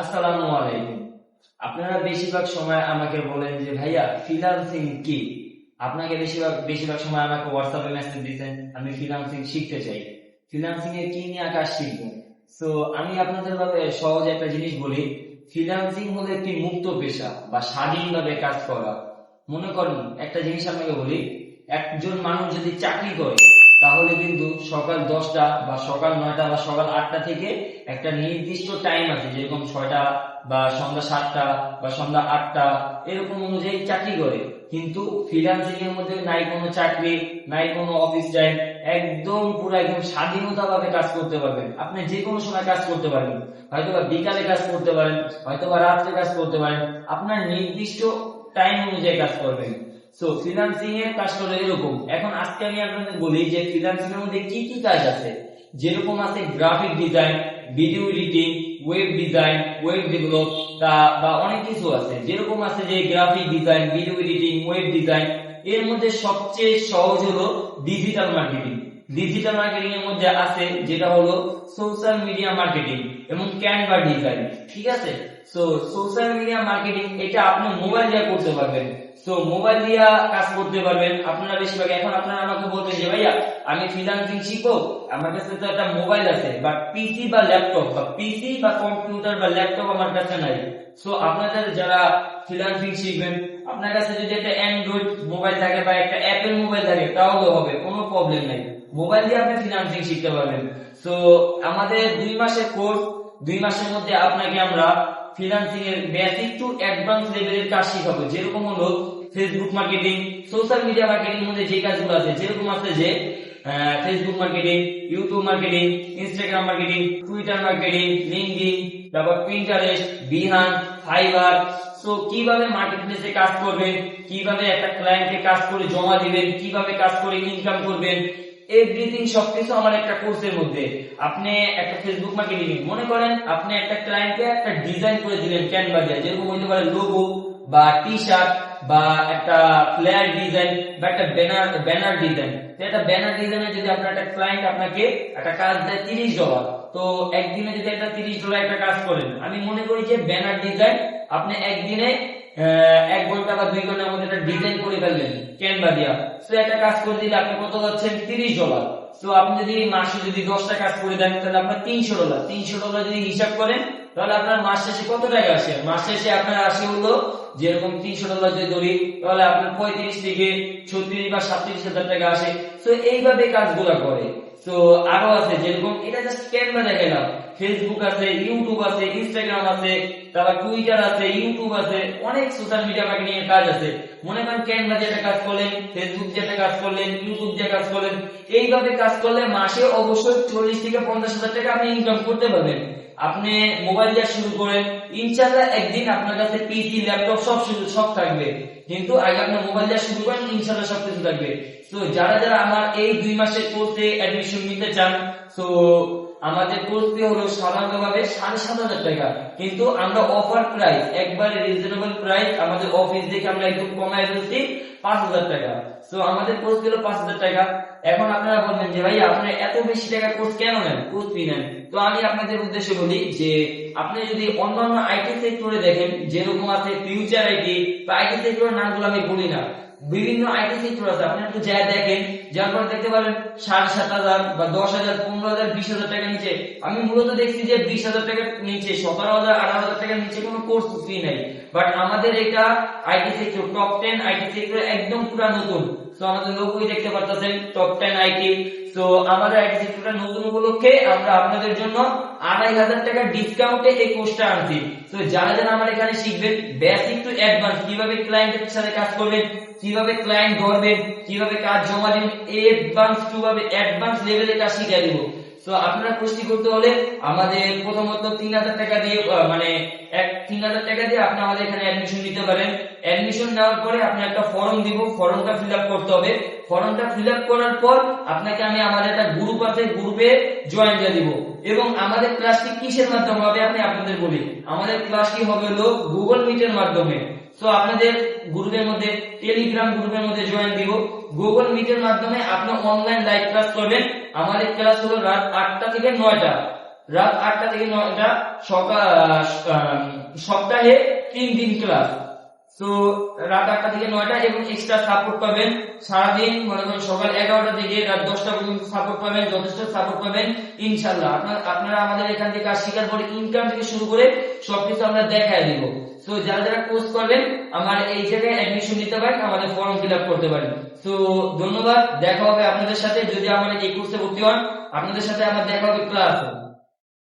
আসসালামু আলাইকুম। আপনারা বেশিরভাগ সময় আমাকে বলেন যে, ভাইয়া ফ্রিল্যান্সিং কি? আপনাকে বেশিরভাগ বেশিরভাগ সময় আমাকে হোয়াটসঅ্যাপে মেসেজ দিতেন, আমি ফ্রিল্যান্সিং শিখতে চাই। ফ্রিল্যান্সিং এ কি নিয়ে কাজ শিখবেন সো আমি আপনাদের ভাবে সহজ একটা জিনিস বলি। ফ্রিল্যান্সিং হলো একটি মুক্ত পেশা বা স্বাধীনভাবে কাজ করা। মনে করেন, একটা জিনিস আপনাকে বলি, একজন মানুষ যদি চাকরি করে তাহলে কিন্তু সকাল দশটা বা সকাল নয়টা বা সকাল আটটা থেকে একটা নির্দিষ্ট টাইম আছে, যেরকম ছয়টা বা সন্ধ্যা সাতটা বা সন্ধ্যা আটটা, এরকম অনুযায়ী চাকরি করে। কিন্তু ফ্রিল্যান্সিং এর মধ্যে নাই কোনো চাকরি, নাই কোনো অফিস টাইম একদম পুরো একদম স্বাধীনতা ভাবে কাজ করতে পারবেন। আপনি যে কোনো সময় কাজ করতে পারবেন। হয়তো বা বিকালে কাজ করতে পারেন হয়তো বা রাত্রে কাজ করতে পারেন। আপনার নির্দিষ্ট টাইম অনুযায়ী কাজ করবেন। সো ফ্রিল্যান্সিং এর কাজ হলো এরকম। এখন আজকে আমি আপনাদের বলি যে ফ্রিল্যান্সিং এর মধ্যে কি কি কাজ আছে? যেরকম আছে graphic design video editing web design web develop বা অনেক কিছু আছে। যেরকম আছে যে graphic design video editing web design এর মধ্যে সবচেয়ে সহজ হলো ডিজিটাল মার্কেটিং ডিজিটাল মার্কেটিং এর মধ্যে আছে যেটা হলো সোশ্যাল মিডিয়া মার্কেটিং এবং ক্যানভা ডিজাইন ঠিক আছে? সো সোশ্যাল মিডিয়া মার্কেটিং এটা আপনি মোবাইল দিয়ে করতে পারবেন। সো মোবাইল দিয়ে কাজ করতে পারবেন। আপনারা বেশিরভাগ, এখন আপনারা আমাকে বলতেন যে ভাইয়া, আমি ফ্রিল্যান্সিং শিখব। আমার কাছে তো একটা মোবাইল আছে বাট পিসি বা ল্যাপটপ বা পিসি বা কম্পিউটার বা ল্যাপটপ আমার কাছে নাই। সো আপনাদের যারা ফ্রিল্যান্সিং শিখবেন, আপনার কাছে যদি একটা অ্যান্ড্রয়েড মোবাইল থাকে বা একটা অ্যাপেল মোবাইল থাকে তাহলে হবে, কোনো প্রবলেম নাই। মোবাইল দিয়ে আপনি ফ্রিল্যান্সিং শিখতে পারবেন। সো আমাদের দুই মাসের কোর্স দুই মাসের মধ্যে আপনাকে আমরা ফ্রিল্যান্সিং এর বেসিক টু অ্যাডভান্স লেভেলের কাজ শিখাবো যেরকম হলো Facebook marketing social media marketing মধ্যে যে কাজগুলো আছে, যেরকম আছে যে Facebook marketing YouTube marketing Instagram marketing Twitter marketing LinkedIn তারপর পিন্টারেস্ট বিহান ফাইবার সো কীভাবে মার্কেট প্লেসে কাজ করবেন, কীভাবে একটা ক্লায়েন্টকে কাজ করে জমা দিবেন, কীভাবে কাজ করে ইনকাম করবেন এভরিথিং সবকিছু আমার একটা কোর্সের মধ্যে। আপনি একটা ফেসবুক মার্কেটিং মনে করেন আপনি একটা ক্লায়েন্টকে একটা ডিজাইন করে দিলেন ক্যানভা দিয়ে যেরকম হইতে পারে লোগো বা টি শার্ট বা একটা ফ্লেয়ার ডিজাইন বা একটা ব্যানার ব্যানার ডিজাইন একটা ব্যানার ডিজাইনে যদি আপনার একটা ক্লায়েন্ট আপনাকে একটা কাজ দেয় তিরিশ ডলার তো একদিনে যদি একটা তিরিশ ডলার একটা কাজ করেন, আমি মনে করি যে ব্যানার ডিজাইন আপনি একদিনে এক ঘণ্টা বা দুই ঘণ্টার মধ্যে ডিজাইন করে ফেললেন ক্যানভা দিয়া। সো একটা কাজ করে দিলে আপনি কত পাচ্ছেন তিরিশ ডলার তো আপনি যদি মাসে যদি দশটা কাজ করে দেন, তাহলে আপনার তিনশো ডলার। তিনশো ডলার যদি হিসাব করেন, তাহলে আপনার মাস শেষে কত টাকা আসে? মাস শেষে আপনার আসে হলো, যেরকম তিনশো ডলার যদি ধরি, তাহলে আপনার পঁয়ত্রিশ থেকে ছত্রিশ বা সাতত্রিশ হাজার টাকা আসে। তো এইভাবে কাজগুলা করে। তো আরও আছে, যেরকম এটা জাস্ট ক্যানভা দেখালাম ফেসবুক আছে ইউটিউব আছে ইনস্টাগ্রাম আছে, তারপর টুইটার আছে ইউটিউব আছে, অনেক সোশ্যাল মিডিয়া মার্কেটিং এর কাজ আছে। মনে করেন ক্যানভা যেটা কাজ করলেন ফেসবুক যেটা কাজ করলেন ইউটিউব যে কাজ করলেন, এইভাবে কাজ করলে মাসে অবশ্যই চল্লিশ থেকে পঞ্চাশ হাজার টাকা আপনি ইনকাম করতে পারবেন। আপনি মোবাইল দিয়ে শুরু করেন ইনশাল্লাহ একদিন আপনার কাছে পিসি ল্যাপটপ সব সব থাকবে। কিন্তু আগে আপনার মোবাইল দিয়ে শুরু করেন ইনশাল্লাহ সব কিছু থাকবে। তো যারা যারা আমার এই দুই মাসের কোর্সে অ্যাডমিশন নিতে চান, তো আমাদের কোর্স ফি হলো সাধারণভাবে সাড়ে সাত হাজার টাকা। কিন্তু আমরা অফার প্রাইস একবারে রিজনেবল প্রাইস আমাদের অফিস থেকে আমরা একদম কমায় ফেলছি। পাঁচ হাজার টাকা। তো আমাদের কোর্স ছিল পাঁচ হাজার টাকা। এখন আপনারা বলবেন যে, ভাই আপনারা এত বেশি টাকা কোর্স কেন নেন? কোর্স ফি নেন। তো আমি আপনাদের উদ্দেশ্যে বলি যে, আপনি যদি অন্যান্য আইটি সেক্টরে দেখেন, যেরকম আছে ফিউচার আইটি বা আইটি সেক্টরের নামগুলো আমি বলি না। বিভিন্ন আইটি সেক্টর আছে। আপনি একটু যা দেখেন, যার পর দেখতে পারেন সাড়ে সাত হাজার বা দশ হাজার, পনেরো হাজার, বিশ হাজার টাকা নিচে। আমি মূলত দেখছি যে বিশ হাজার টাকা নিচে, সতেরো হাজার, আঠারো হাজার টাকা নিচে কোনো কোর্স ফি নাই। বাট আমাদের এটা IT sector top ten IT sector একদম পুরা নতুন। তো আমাদের লোকই দেখতে পারতেছেন টপ টেন আইটি সো আমাদের আইটি সেক্টরটা নতুন উপলক্ষে আমরা আপনাদের জন্য আড়াই হাজার টাকা ডিসকাউন্টে এই কোর্সটা আনছি। তো যারা যারা আমার এখানে শিখবেন বেসিক টু অ্যাডভান্স কীভাবে ক্লায়েন্টের সাথে কাজ করবেন, কীভাবে ক্লায়েন্ট ধরবেন, কীভাবে কাজ জমা দিবেন অ্যাডভান্স টু ভাবে অ্যাডভান্স লেভেলে কাজ শিখিয়ে দিব। তো আপনারা কোর্সটি করতে হলে আমাদের প্রথমত তিন হাজার টাকা দিয়ে মানে এক, তিন হাজার টাকা দিয়ে আপনি আমাদের এখানে অ্যাডমিশন নিতে পারেন। অ্যাডমিশন নেওয়ার পরে আপনি একটা ফর্ম দিব। ফর্মটা ফিল করতে হবে। ফর্মটা ফিল করার পর আপনাকে আমি আমাদের একটা গ্রুপ আছে গ্রুপে জয়েন দিয়ে দিব। এবং আমাদের ক্লাসটি কিসের মাধ্যমে হবে আমি আপনাদের বলি? আমাদের ক্লাসটি হবে হলো গুগল মিটের মাধ্যমে। তো আপনাদের গ্রুপের মধ্যে টেলিগ্রাম গ্রুপের মধ্যে জয়েন দিব। গুগল মিটের মাধ্যমে আপনি অনলাইন লাইভ ক্লাস করবেন। আমাদের ক্লাস হলো রাত আটটা থেকে নয়টা। রাত আটটা থেকে নয়টা সকাল সপ্তাহে তিন দিন ক্লাস তো রাত আটটা থেকে নয়টা এবং এক্সট্রা সাপোর্ট পাবেন। সারাদিন, মনে করেন সকাল এগারোটা থেকে রাত দশটা পর্যন্ত সাপোর্ট পাবেন, যথেষ্ট সাপোর্ট পাবেন ইনশাল্লাহ আপনার, আপনারা আমাদের এখান থেকে কাজ পরে ইনকাম থেকে শুরু করে সবকিছু আমরা দেখায় দিব। তো যারা যারা কোর্স করবেন, আমার এই জায়গায় অ্যাডমিশন নিতে পারেন, আমাদের ফর্ম ফিল করতে পারেন। তো ধন্যবাদ, দেখা হবে আপনাদের সাথে। যদি আমার এই কোর্সে ভর্তি হন, আপনাদের সাথে আমার দেখা হবে ক্লাস